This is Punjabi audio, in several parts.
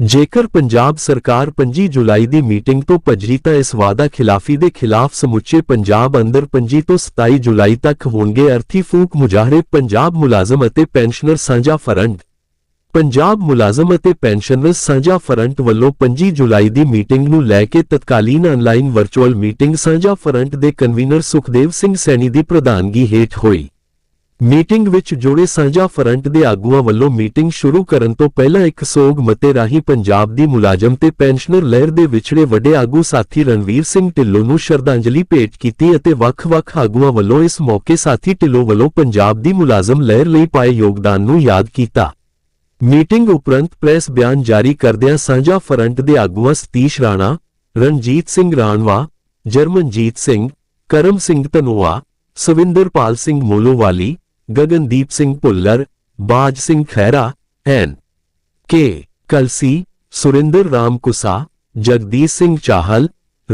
ਜੇਕਰ ਪੰਜਾਬ ਸਰਕਾਰ 25 ਜੁਲਾਈ ਦੀ ਮੀਟਿੰਗ ਤੋਂ ਭੱਜੀ ਤਾਂ ਇਸ ਵਾਅਦਾ ਖਿਲਾਫੀ ਦੇ ਖਿਲਾਫ ਸਮੁੱਚੇ ਪੰਜਾਬ ਅੰਦਰ 25 ਤੋਂ 27 ਜੁਲਾਈ ਤੱਕ ਹੋਣਗੇ ਅਰਥੀ ਫੂਕ ਮੁਜ਼ਾਹਰੇ ਪੰਜਾਬ ਮੁਲਾਜ਼ਮ ਅਤੇ ਪੈਨਸ਼ਨਰ ਸਾਂਝਾ ਫਰੰਟ। ਪੰਜਾਬ ਮੁਲਾਜ਼ਮ ਅਤੇ ਪੈਨਸ਼ਨਰ ਸਾਂਝਾ ਫਰੰਟ ਵੱਲੋਂ 25 ਜੁਲਾਈ ਦੀ ਮੀਟਿੰਗ ਨੂੰ ਲੈ ਕੇ ਤਤਕਾਲੀਨ ਆਨਲਾਈਨ ਵਰਚੁਅਲ ਮੀਟਿੰਗ ਸਾਂਝਾ ਫਰੰਟ ਦੇ ਕਨਵੀਨਰ ਸੁਖਦੇਵ ਸਿੰਘ ਸੈਣੀ ਦੀ ਪ੍ਰਧਾਨਗੀ ਹੇਠ ਹੋਈ। ਮੀਟਿੰਗ ਵਿੱਚ ਜੁੜੇ ਸਾਂਝਾ ਫਰੰਟ ਦੇ ਆਗੂਆਂ ਵੱਲੋਂ ਮੀਟਿੰਗ ਸ਼ੁਰੂ ਕਰਨ ਤੋਂ ਪਹਿਲਾਂ ਇੱਕ ਸੋਗ ਮਤੇ ਰਾਹੀਂ ਪੰਜਾਬ ਦੀ ਮੁਲਾਜ਼ਮ ਤੇ ਪੈਨਸ਼ਨਰ ਲਹਿਰ ਦੇ ਵਿਛੜੇ ਵੱਡੇ ਆਗੂ ਸਾਥੀ ਰਣਵੀਰ ਸਿੰਘ ਢਿੱਲੋਂ ਨੂੰ ਸ਼ਰਧਾਂਜਲੀ ਭੇਟ ਕੀਤੀ ਅਤੇ ਵੱਖ-ਵੱਖ ਆਗੂਆਂ ਵੱਲੋਂ ਇਸ ਮੌਕੇ ਸਾਥੀ ਢਿੱਲੋਂ ਵੱਲੋਂ ਪੰਜਾਬ ਦੀ ਮੁਲਾਜ਼ਮ ਲਹਿਰ ਲਈ ਪਾਏ ਯੋਗਦਾਨ ਨੂੰ ਯਾਦ ਕੀਤਾ। ਮੀਟਿੰਗ ਉਪਰੰਤ ਪ੍ਰੈਸ ਬਿਆਨ ਜਾਰੀ ਕਰਦਿਆਂ ਸਾਂਝਾ ਫਰੰਟ ਦੇ ਆਗੂਆਂ ਸਤੀਸ਼ ਰਾਣਾ, ਰਣਜੀਤ ਸਿੰਘ ਰਾਣਵਾ, ਜਰਮਨਜੀਤ ਸਿੰਘ, ਕਰਮ ਸਿੰਘ ਧਨੋਆ, ਸਵਿੰਦਰਪਾਲ ਸਿੰਘ ਮੋਲੋਵਾਲੀ ਗਗਨਦੀਪ ਸਿੰਘ ਭੁੱਲਰ, ਬਾਜ ਸਿੰਘ ਖਹਿਰਾ, ਐਨ. ਕੇ. ਕਲਸੀ, ਸੁਰਿੰਦਰ ਰਾਮ ਕੁਸਾ, ਜਗਦੀਸ਼ ਸਿੰਘ ਚਾਹਲ,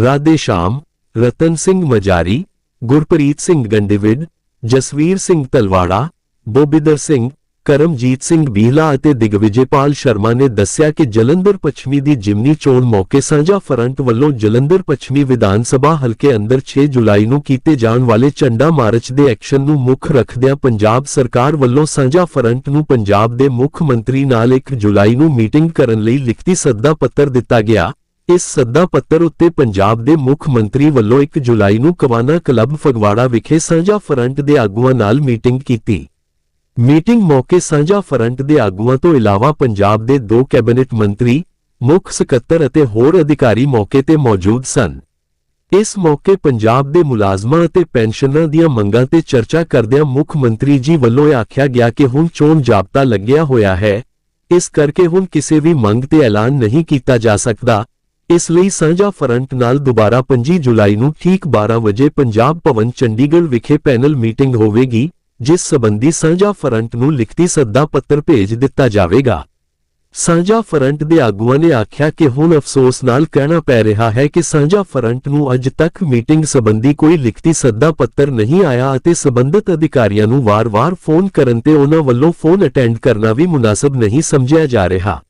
ਰਾਧੇ ਸ਼ਾਮ, ਰਤਨ ਸਿੰਘ ਮਜਾਰੀ, ਗੁਰਪ੍ਰੀਤ ਸਿੰਘ ਗੰਡੇਵਿਡ ਜਸਵੀਰ ਸਿੰਘ ਤਲਵਾੜਾ, ਬੋਬਿਦਰ ਸਿੰਘ ਕਰਮਜੀਤ ਸਿੰਘ ਬੀਹਲਾ ਅਤੇ ਦਿਗਵਿਜੇਪਾਲ ਸ਼ਰਮਾ ਨੇ ਦੱਸਿਆ ਕਿ ਜਲੰਧਰ ਪੱਛਮੀ ਦੀ ਜਿਮਨੀ ਚੋਣ ਮੌਕੇ ਸਾਂਝਾ ਫਰੰਟ ਵੱਲੋਂ ਜਲੰਧਰ ਪੱਛਮੀ ਵਿਧਾਨ ਸਭਾ ਹਲਕੇ ਅੰਦਰ 6 ਜੁਲਾਈ ਨੂੰ ਕੀਤੇ ਜਾਣ ਵਾਲੇ ਝੰਡਾ ਮਾਰਚ ਦੇ ਐਕਸ਼ਨ ਨੂੰ ਮੁੱਖ ਰੱਖਦਿਆਂ ਪੰਜਾਬ ਸਰਕਾਰ ਵੱਲੋਂ ਸਾਂਝਾ ਫਰੰਟ ਨੂੰ ਪੰਜਾਬ ਦੇ ਮੁੱਖ ਮੰਤਰੀ ਨਾਲ 1 ਜੁਲਾਈ ਨੂੰ ਮੀਟਿੰਗ ਕਰਨ ਲਈ ਲਿਖਤੀ ਸੱਦਾ ਪੱਤਰ ਦਿੱਤਾ ਗਿਆ। ਇਸ ਸੱਦਾ ਪੱਤਰ ਉੱਤੇ ਪੰਜਾਬ ਦੇ ਮੁੱਖ ਮੰਤਰੀ ਵੱਲੋਂ 1 ਜੁਲਾਈ ਨੂੰ ਕਵਾਨਾ ਕਲੱਬ ਫਗਵਾੜਾ ਵਿਖੇ ਸਾਂਝਾ ਫਰੰਟ ਦੇ ਆਗੂਆਂ ਨਾਲ ਮੀਟਿੰਗ ਕੀਤੀ। ਮੀਟਿੰਗ ਮੌਕੇ ਸਾਂਝਾ ਫਰੰਟ ਦੇ ਆਗੂਆਂ ਤੋਂ ਇਲਾਵਾ ਪੰਜਾਬ ਦੇ ਦੋ ਕੈਬਨਿਟ ਮੰਤਰੀ, ਮੁੱਖ ਸਕੱਤਰ ਅਤੇ ਹੋਰ ਅਧਿਕਾਰੀ ਮੌਕੇ ਤੇ ਮੌਜੂਦ ਸਨ। ਇਸ ਮੌਕੇ ਪੰਜਾਬ ਦੇ ਮੁਲਾਜ਼ਮਾਂ ਅਤੇ ਪੈਨਸ਼ਨਰਾਂ ਦੀਆਂ ਮੰਗਾਂ ਤੇ ਚਰਚਾ ਕਰਦਿਆਂ ਮੁੱਖ ਮੰਤਰੀ ਜੀ ਵੱਲੋਂ ਇਹ ਆਖਿਆ ਗਿਆ ਕਿ ਹੁਣ ਚੋਣ ਜਾਬਤਾ ਲੱਗਿਆ ਹੋਇਆ ਹੈ। ਇਸ ਕਰਕੇ ਹੁਣ ਕਿਸੇ ਵੀ ਮੰਗ ਤੇ ਐਲਾਨ ਨਹੀਂ ਕੀਤਾ ਜਾ ਸਕਦਾ। ਇਸ ਲਈ ਸਾਂਝਾ ਫਰੰਟ ਨਾਲ ਦੁਬਾਰਾ 25 ਜੁਲਾਈ ਨੂੰ ਠੀਕ 12 ਵਜੇ ਪੰਜਾਬ ਭਵਨ ਚੰਡੀਗੜ੍ਹ ਵਿਖੇ ਪੈਨਲ ਮੀਟਿੰਗ ਹੋਵੇਗੀ। ਜਿਸ ਸਬੰਧੀ ਸਾਂਝਾ ਫਰੰਟ ਨੂੰ ਲਿਖਤੀ ਸੱਦਾ ਪੱਤਰ ਭੇਜ ਦਿੱਤਾ ਜਾਵੇਗਾ। ਸਾਂਝਾ ਫਰੰਟ ਦੇ ਆਗੂਆਂ ਨੇ ਆਖਿਆ ਕਿ ਹੁਣ ਅਫਸੋਸ ਨਾਲ ਕਹਿਣਾ ਪੈ ਰਿਹਾ ਹੈ ਕਿ ਸਾਂਝਾ ਫਰੰਟ ਨੂੰ ਅੱਜ ਤੱਕ ਮੀਟਿੰਗ ਸੰਬੰਧੀ ਕੋਈ ਲਿਖਤੀ ਸੱਦਾ ਪੱਤਰ ਨਹੀਂ ਆਇਆ ਅਤੇ ਸਬੰਧਤ ਅਧਿਕਾਰੀਆਂ ਨੂੰ ਵਾਰ-ਵਾਰ ਫੋਨ ਕਰਨ ਤੇ ਉਹਨਾਂ ਵੱਲੋਂ ਫੋਨ ਅਟੈਂਡ ਕਰਨਾ ਵੀ ਮੁਨਾਸਬ ਨਹੀਂ ਸਮਝਿਆ ਜਾ ਰਿਹਾ।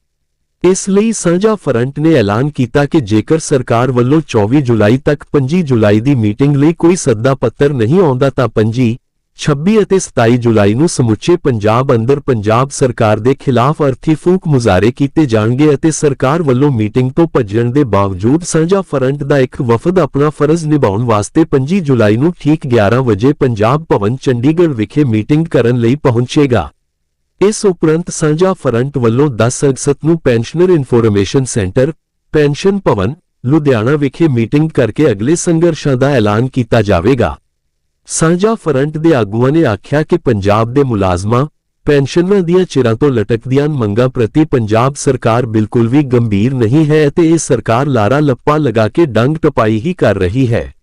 ਇਸ ਲਈ ਸਾਂਝਾ ਫਰੰਟ ਨੇ ਐਲਾਨ ਕੀਤਾ ਕਿ ਜੇਕਰ ਸਰਕਾਰ ਵੱਲੋਂ 24 ਜੁਲਾਈ ਤੱਕ 25 ਜੁਲਾਈ ਦੀ ਮੀਟਿੰਗ ਲਈ ਕੋਈ ਸੱਦਾ ਪੱਤਰ ਨਹੀਂ ਆਉਂਦਾ ਤਾਂ 25 26 ਅਤੇ 27 ਜੁਲਾਈ ਨੂੰ ਸਮੁੱਚੇ ਪੰਜਾਬ ਅੰਦਰ ਪੰਜਾਬ ਸਰਕਾਰ ਦੇ ਖਿਲਾਫ ਅਰਥੀ ਫੂਕ ਮੁਜ਼ਾਹਰੇ ਕੀਤੇ ਜਾਣਗੇ ਅਤੇ ਸਰਕਾਰ ਵੱਲੋਂ ਮੀਟਿੰਗ ਤੋਂ ਭੱਜਣ ਦੇ ਬਾਵਜੂਦ ਸਾਂਝਾ ਫਰੰਟ ਦਾ ਇੱਕ ਵਫਦ ਆਪਣਾ ਫਰਜ਼ ਨਿਭਾਉਣ ਵਾਸਤੇ 25 ਜੁਲਾਈ ਨੂੰ ਠੀਕ 11 ਵਜੇ ਪੰਜਾਬ ਭਵਨ ਚੰਡੀਗੜ੍ਹ ਵਿਖੇ ਮੀਟਿੰਗ ਕਰਨ ਲਈ ਪਹੁੰਚੇਗਾ। ਇਸ ਉਪਰੰਤ ਸਾਂਝਾ ਫਰੰਟ ਵੱਲੋਂ 10 ਅਗਸਤ ਨੂੰ ਪੈਨਸ਼ਨਰ ਇਨਫੋਰਮੇਸ਼ਨ ਸੈਂਟਰ, ਪੈਨਸ਼ਨ ਭਵਨ, ਲੁਧਿਆਣਾ ਵਿਖੇ ਮੀਟਿੰਗ ਕਰਕੇ ਅਗਲੇ ਸੰਘਰਸ਼ਾਂ ਦਾ ਐਲਾਨ ਕੀਤਾ ਜਾਵੇਗਾ। ਸਾਂਝਾ ਫਰੰਟ ਦੇ ਆਗੂਆਂ ਨੇ ਆਖਿਆ ਕਿ ਪੰਜਾਬ ਦੇ ਮੁਲਾਜ਼ਮਾਂ ਪੈਨਸ਼ਨਰਾਂ ਦੀਆਂ ਚਿਰਾਂ ਤੋਂ ਲਟਕਦੀਆਂ ਮੰਗਾਂ ਪ੍ਰਤੀ ਪੰਜਾਬ ਸਰਕਾਰ ਬਿਲਕੁਲ ਵੀ ਗੰਭੀਰ ਨਹੀਂ ਹੈ ਅਤੇ ਇਹ ਸਰਕਾਰ ਲਾਰਾ ਲੱਪਾ ਲਗਾ ਕੇ ਡੰਗ ਟਪਾਈ ਹੀ ਕਰ ਰਹੀ ਹੈ।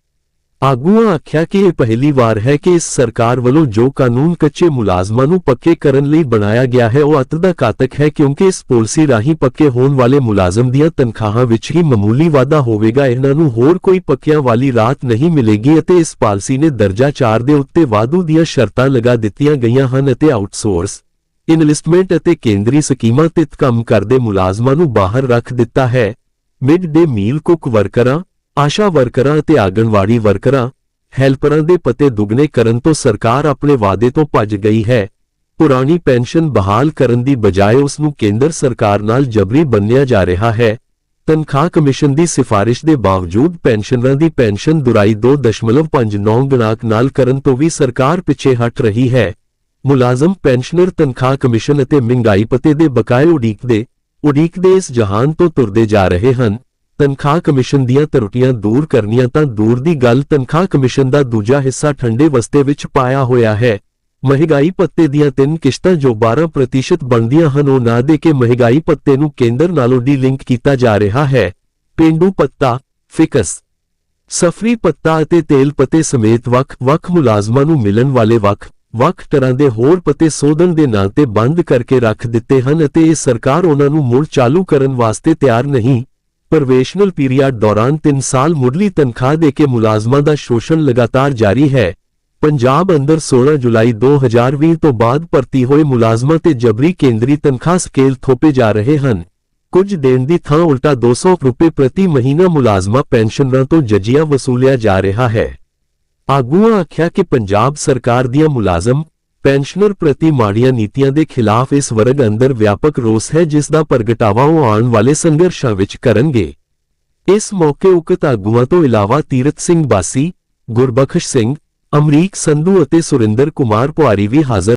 ਆਗੂਆਂ ਆਖਿਆ ਕਿ ਇਹ ਪਹਿਲੀ ਵਾਰ ਹੈ ਕਿ ਇਸ ਸਰਕਾਰ ਵੱਲੋਂ ਜੋ ਕਾਨੂੰਨ ਕੱਚੇ ਮੁਲਾਜ਼ਮਾਂ ਨੂੰ ਪੱਕੇ ਕਰਨ ਲਈ ਬਣਾਇਆ ਗਿਆ ਹੈ, ਉਹ ਅਤ ਦਾ ਘਾਤਕ ਹੈ ਕਿਉਂਕਿ ਇਸ ਪਾਲਿਸੀ ਰਾਹੀਂ ਪੱਕੇ ਹੋਣ ਵਾਲੇ ਮੁਲਾਜ਼ਮ ਦੀਆਂ ਤਨਖਾਹਾਂ ਵਿੱਚ ਹੀ ਮਾਮੂਲੀ ਵਾਧਾ ਹੋਵੇਗਾ। ਇਹਨਾਂ ਨੂੰ ਹੋਰ ਕੋਈ ਪੱਕਿਆਂ ਵਾਲੀ ਰਾਤ ਨਹੀਂ ਮਿਲੇਗੀ ਅਤੇ ਇਸ ਪਾਲਿਸੀ ਨੇ ਦਰਜਾ 4 ਦੇ ਉੱਤੇ ਵਾਧੂ ਦੀਆਂ ਸ਼ਰਤਾਂ ਲਗਾ ਦਿੱਤੀਆਂ ਗਈਆਂ ਹਨ ਅਤੇ ਆਊਟਸੋਰਸ, ਇਨਵੈਸਟਮੈਂਟ ਅਤੇ ਕੇਂਦਰੀ ਸਕੀਮਾਂ ਤੇ ਕੰਮ ਕਰਦੇ ਮੁਲਾਜ਼ਮਾਂ ਨੂੰ ਬਾਹਰ ਰੱਖ ਦਿੱਤਾ ਹੈ। ਮਿਡ ਡੇ ਮੀਲ ਕੁੱਕ ਵਰਕਰਾਂ ਆਸ਼ਾ ਵਰਕਰਾਂ ਅਤੇ ਆਂਗਣਵਾੜੀ ਵਰਕਰਾਂ, ਹੈਲਪਰਾਂ ਦੇ ਪਤੇ ਦੁੱਗਣੇ ਕਰਨ ਤੋਂ ਸਰਕਾਰ ਆਪਣੇ ਵਾਅਦੇ ਤੋਂ ਭੱਜ ਗਈ ਹੈ। ਪੁਰਾਣੀ ਪੈਨਸ਼ਨ ਬਹਾਲ ਕਰਨ ਦੀ ਬਜਾਏ ਉਸ ਨੂੰ ਕੇਂਦਰ ਸਰਕਾਰ ਨਾਲ ਜਬਰੀ ਬੰਨਿਆ ਜਾ ਰਿਹਾ ਹੈ। ਤਨਖਾਹ ਕਮਿਸ਼ਨ ਦੀ ਸਿਫਾਰਿਸ਼ ਦੇ ਬਾਵਜੂਦ ਪੈਨਸ਼ਨਰਾਂ ਦੀ ਪੈਨਸ਼ਨ ਦੁਰਾਈ 2.59 ਗੁਣਾਕ ਨਾਲ ਕਰਨ ਤੋਂ ਵੀ ਸਰਕਾਰ ਪਿੱਛੇ ਹਟ ਰਹੀ ਹੈ। ਮੁਲਾਜ਼ਮ, ਪੈਨਸ਼ਨਰ ਤਨਖਾਹ ਕਮਿਸ਼ਨ ਅਤੇ ਮਹਿੰਗਾਈ ਪਤੇ ਦੇ ਬਕਾਏ ਉਡੀਕਦੇ ਉਡੀਕਦੇ ਇਸ ਜਹਾਨ ਤੋਂ ਤੁਰਦੇ ਜਾ ਰਹੇ ਹਨ। ਤਨਖਾਹ ਕਮਿਸ਼ਨ ਦੀਆਂ ਤਰੁੱਟੀਆਂ ਦੂਰ ਕਰਨੀਆਂ ਤਾਂ ਦੂਰ ਦੀ ਗੱਲ ਤਨਖਾਹ ਕਮਿਸ਼ਨ ਦਾ ਦੂਜਾ ਹਿੱਸਾ ਠੰਡੇ ਵਸਤੇ ਵਿੱਚ ਪਾਇਆ ਹੋਇਆ ਹੈ। ਮਹਿੰਗਾਈ ਪੱਤੇ ਦੀਆਂ ਤਿੰਨ ਕਿਸ਼ਤਾਂ ਜੋ 12% ਬਣਦੀਆਂ ਹਨ, ਉਹ ਨਾ ਦੇ ਕੇ ਮਹਿੰਗਾਈ ਪੱਤੇ ਨੂੰ ਕੇਂਦਰ ਨਾਲੋਂ ਡੀ ਲਿੰਕ ਕੀਤਾ ਜਾ ਰਿਹਾ ਹੈ। ਪਿੰਡੂ ਪੱਤਾ ਫਿਕਸ। ਸਫਰੀ ਪੱਤਾ ਅਤੇ ਤੇਲ ਪੱਤੇ ਸਮੇਤ ਵੱਖ-ਵੱਖ ਮੁਲਾਜ਼ਮਾਂ ਨੂੰ ਮਿਲਣ ਵਾਲੇ ਵੱਖ ਵੱਖ ਤਰ੍ਹਾਂ ਦੇ ਹੋਰ ਪੱਤੇ ਸੋਧਣ ਦੇ ਨਾਂ ਤੇ ਬੰਦ ਕਰਕੇ ਰੱਖ ਦਿੱਤੇ ਹਨ ਅਤੇ ਇਹ ਸਰਕਾਰ ਉਹਨਾਂ ਨੂੰ ਮੁੜ ਚਾਲੂ ਕਰਨ ਵਾਸਤੇ ਤਿਆਰ ਨਹੀਂ। ਪ੍ਰਵੇਸ਼ਨਲ ਪੀਰੀਅਡ ਦੌਰਾਨ 3 ਸਾਲ ਮੁੱਢਲੀ ਤਨਖਾਹ ਦੇ ਕੇ ਮੁਲਾਜ਼ਮਾਂ ਦਾ ਸ਼ੋਸ਼ਣ ਲਗਾਤਾਰ ਜਾਰੀ ਹੈ। ਪੰਜਾਬ ਅੰਦਰ 16 ਜੁਲਾਈ 2020 ਤੋਂ ਬਾਅਦ ਭਰਤੀ ਹੋਏ ਮੁਲਾਜ਼ਮਾਂ ਤੇ ਜਬਰੀ ਕੇਂਦਰੀ ਤਨਖਾਹ ਸਕੇਲ ਥੋਪੇ ਜਾ ਰਹੇ ਹਨ। ਕੁਝ ਦੇਣ ਦੀ ਥਾਂ ਉਲਟਾ 200 ਰੁਪਏ ਪ੍ਰਤੀ ਮਹੀਨਾ ਮੁਲਾਜ਼ਮਾਂ ਪੈਨਸ਼ਨਰਾਂ ਤੋਂ ਜਜੀਆ ਵਸੂਲਿਆ ਜਾ ਰਿਹਾ ਹੈ। ਆਗੂਆਂ ਆਖਿਆ ਕਿ ਪੰਜਾਬ ਸਰਕਾਰ ਦੀਆਂ ਮੁਲਾਜ਼ਮ ਪੈਨਸ਼ਨਰ ਪ੍ਰਤੀ ਮਾੜੀਆਂ ਨੀਤੀਆਂ ਦੇ ਖਿਲਾਫ ਇਸ ਵਰਗ ਅੰਦਰ ਵਿਆਪਕ ਰੋਸ ਹੈ, ਜਿਸ ਦਾ ਪ੍ਰਗਟਾਵਾ ਉਹ ਆਉਣ ਵਾਲੇ ਸੰਘਰਸ਼ਾਂ ਵਿੱਚ ਕਰਨਗੇ। ਇਸ ਮੌਕੇ ਉਕਤ ਆਗੂਆਂ ਤੋਂ ਇਲਾਵਾ ਤੀਰਥ ਸਿੰਘ ਬਾਸੀ, ਗੁਰਬਖਸ਼ ਸਿੰਘ, ਅਮਰੀਕ ਸੰਧੂ ਅਤੇ ਸੁਰਿੰਦਰ ਕੁਮਾਰ ਪੁਆਰੀ ਵੀ ਹਾਜ਼ਰ